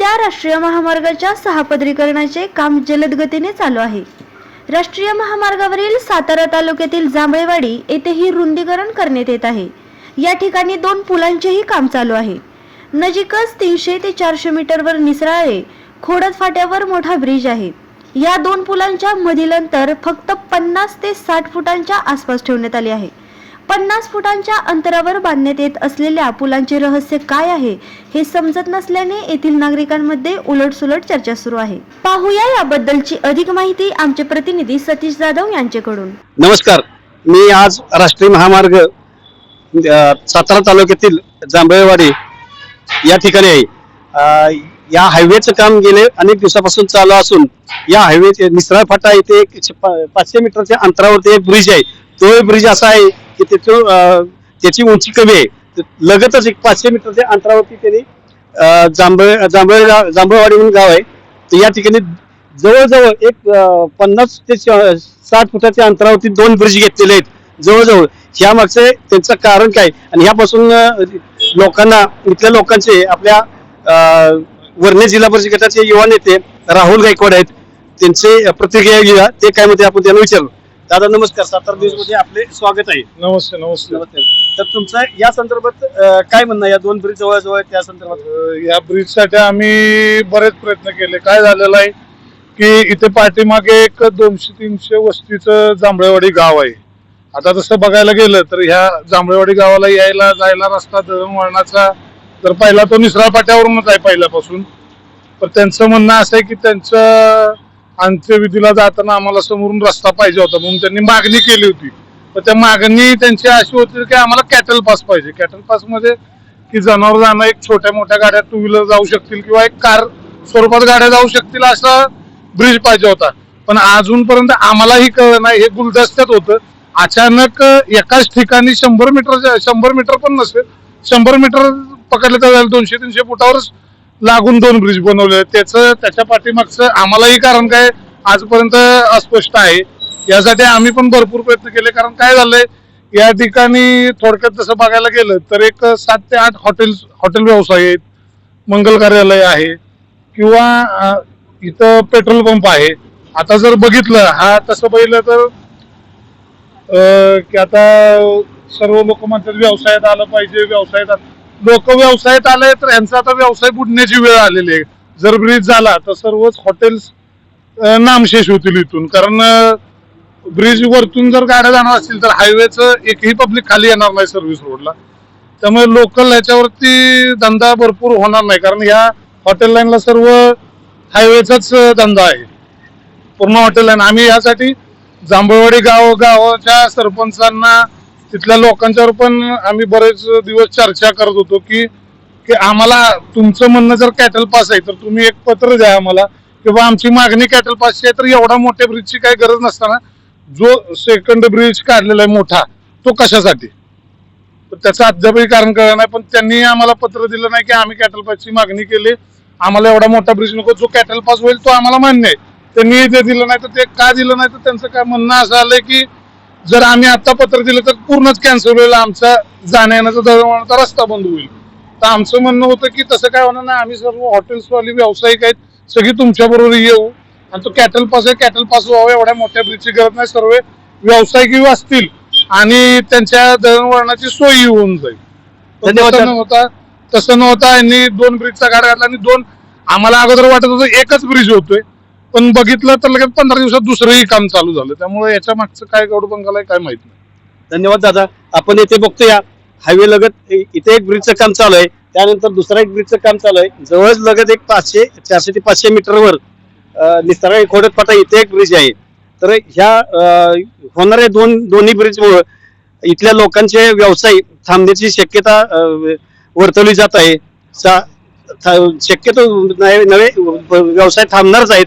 सध्या राष्ट्रीय महामार्गाच्या सहापदरीकरणाचे काम जलद गतीने चालू आहे. राष्ट्रीय महामार्गावरील सातारा तालुक्यातील जांभळेवाडी येथेही रुंदीकरण करण्यात येत आहे. या ठिकाणी दोन पुलांचेही काम चालू आहे. नजीकच तीनशे ते चारशे मीटरवर निसराळे खोडद फाट्यावर मोठा ब्रिज आहे. या दोन पुलांच्या मधील अंतर फक्त पन्नास ते साठ फुटांच्या आसपास ठेवण्यात आले आहे. पन्नास फुटांच्या अंतरावर बांधण्यात येत असलेल्या पुलांचे रहस्य काय आहे हे समजत नसल्याने येथील नागरिकांमध्ये उलटसुलट चर्चा सुरू आहे. पाहूया याबद्दलची अधिक माहिती आमचे प्रतिनिधी सतीश जाधव यांच्याकडून. नमस्कार. मी आज राष्ट्रीय महामार्ग सातारा तालुक्यातील जांभळेवाडी या ठिकाणी आहे. या हायवेचं काम गेले अनेक दिवसापासून चालू असून या हायवे निसरा फाटा इथे एक पा- पाचशे मीटरच्या अंतरावरती एक ब्रिज आहे. तो ब्रिज असा आहे की त्याचं त्याची उंची कमी आहे. तर लगतच एक पाचशे मीटरच्या अंतरावरती त्यांनी जांभळ जांभळ जांभळवाडी म्हणून गाव आहे. तर या ठिकाणी जवळजवळ एक पन्नास ते साठ फुटाच्या अंतरावरती दोन ब्रिज घेतलेले आहेत. जवळजवळ. ह्या मागचे त्यांचं कारण काय? आणि ह्यापासून लोकांना इथल्या लोकांचे आपल्या वर्णे जिल्हा परिषद गटाचे युवा नेते राहुल गायकवाड आहेत. त्यांचे प्रतिक्रिया घेऊया. ते काय म्हणते आपण त्यांना विचारू. दादा नमस्कार. सातारा न्यूजमध्ये आपले स्वागत आहे. नमस्ते नमस्ते. नमस्ते. तर तुमचं या संदर्भात अ, काय म्हणणं आहे? या दोन ब्रिज जवळ जवळ त्या संदर्भात? अं, या ब्रिजसाठी आम्ही बरेच प्रयत्न केले. काय झालेलं आहे की इथे पाठीमागे एक दोनशे तीनशे वस्तीचं जांभळेवाडी गाव आहे. आता तसं बघायला गेलं तर ह्या जांभळेवाडी गावाला यायला जायला रस्ता दळणवळणाचा तर पहिला तो निसरा पाट्यावरूनच आहे पहिल्यापासून. पण त्यांचं म्हणणं असं आहे की त्यांचं अंत्यविधीला जाताना आम्हाला समोरून रस्ता पाहिजे होता म्हणून त्यांनी मागणी केली होती. तर त्या मागणी त्यांची अशी होती की आम्हाला कॅटल पास पाहिजे. कॅटल पासमध्ये की जनावर जाणं एक छोट्या मोठ्या गाड्या टू व्हीलर जाऊ शकतील किंवा एक कार स्वरूपात गाड्या जाऊ शकतील असा ब्रिज पाहिजे होता. पण अजूनपर्यंत आम्हालाही कळलं नाही हे गुलदस्त्यात होतं. अचानक एकाच ठिकाणी शंभर मीटर शंभर मीटर पण नसेल शंभर मीटर पकडले तर दोनशे तीनशे फुटावरच लागून दोन ब्रिज बनवले त्याचं त्याच्या पाठीमागचं आम्हालाही कारण काय आजपर्यंत अस्पष्ट आहे. यासाठी आम्ही पण भरपूर प्रयत्न केले. कारण काय झालंय या ठिकाणी थोडक्यात तसं बघायला गेलं तर एक सात ते आठ हॉटेल हॉटेल व्यवसाय आहेत मंगल कार्यालय आहे किंवा इथं पेट्रोल पंप आहे. आता जर बघितलं हा तसं पाहिलं तर की आता सर्व लोक म्हणतात व्यवसायात आलं पाहिजे व्यवसायात लोक व्यवसायात आले तर यांचा आता व्यवसाय बुडण्याची वेळ आलेली आहे. जर ब्रिज झाला तर सर्वच हॉटेल्स नामशेष होतील इथून. कारण ब्रिज वरतून जर गाड्या जाणार असतील तर हायवेचं एकही पब्लिक खाली येणार नाही सर्व्हिस रोडला त्यामुळे लोकल ह्याच्यावरती धंदा भरपूर होणार नाही. कारण ह्या हॉटेल लाईनला सर्व हायवेचाच धंदा आहे. पूर्ण हॉटेल लाईन आम्ही यासाठी जांभळवाडी गाव गावाच्या सरपंचांना तिथल्या लोकांच्यावर पण आम्ही बरेच दिवस चर्चा करत होतो की की आम्हाला तुमचं म्हणणं जर कॅटल पास आहे तर तुम्ही एक पत्र द्या आम्हाला. किंवा आमची मागणी कॅटल पासची आहे तर एवढा मोठ्या ब्रिजची काही गरज नसताना जो सेकंड ब्रिज काढलेला आहे मोठा तो कशासाठी? तर त्याचं अद्यापही कारण कळलं नाही पण त्यांनी आम्हाला पत्र दिलं नाही की आम्ही कॅटल पासची मागणी केली. आम्हाला एवढा मोठा ब्रिज नको जो कॅटल पास होईल तो आम्हाला मान्य आहे. त्यांनी ते दिलं नाही तर ते का दिलं नाही तर त्यांचं काय म्हणणं असं आलंय की जर आम्ही आता पत्र दिलं तर पूर्णच कॅन्सल होईल. आमचा जाण्या येण्याचा रस्ता बंद होईल. तर आमचं म्हणणं होतं की तसं काय होणार नाही. आम्ही सर्व हॉटेल्सवाली व्यावसायिक आहेत. सगळी तुमच्या बरोबर येऊ. आणि तो कॅटल पास आहे. कॅटल पास व्हावा एवढ्या मोठ्या ब्रिजची गरज नाही. सर्व व्यावसायिक असतील. आणि त्यांच्या दळणवळणाची सोयी होऊन जाईल. तसं नव्हता. तसं नव्हता. यांनी दोन ब्रिजचा गाडा घातला आणि दोन आम्हाला अगोदर वाटत होतं एकच ब्रिज होतोय. पण बघितलं तर लगेच पंधरा दिवसात दुसरंही काम चालू झालं. त्यामुळे याच्या मागचं काय गौडबंगाला आहे काय माहीत नाही. धन्यवाद दादा. आपण येथे बघतो या हायवे लगत इथे एक ब्रिजचं काम चालू आहे. त्यानंतर दुसरा एक ब्रिजचं काम चालू आहे. जवळच लगत एक पाचशे चारशे ते पाचशे मीटरवर निस्तारा खोडत फाटा इथे एक ब्रिज आहे. तर ह्या होणाऱ्या दोन दोन्ही ब्रिजमुळे इथल्या लोकांचे व्यवसाय थांबण्याची शक्यता वर्तवली जात आहे. सा- था- शक्यतो नवे नवे व्यवसाय थांबणारच आहेत.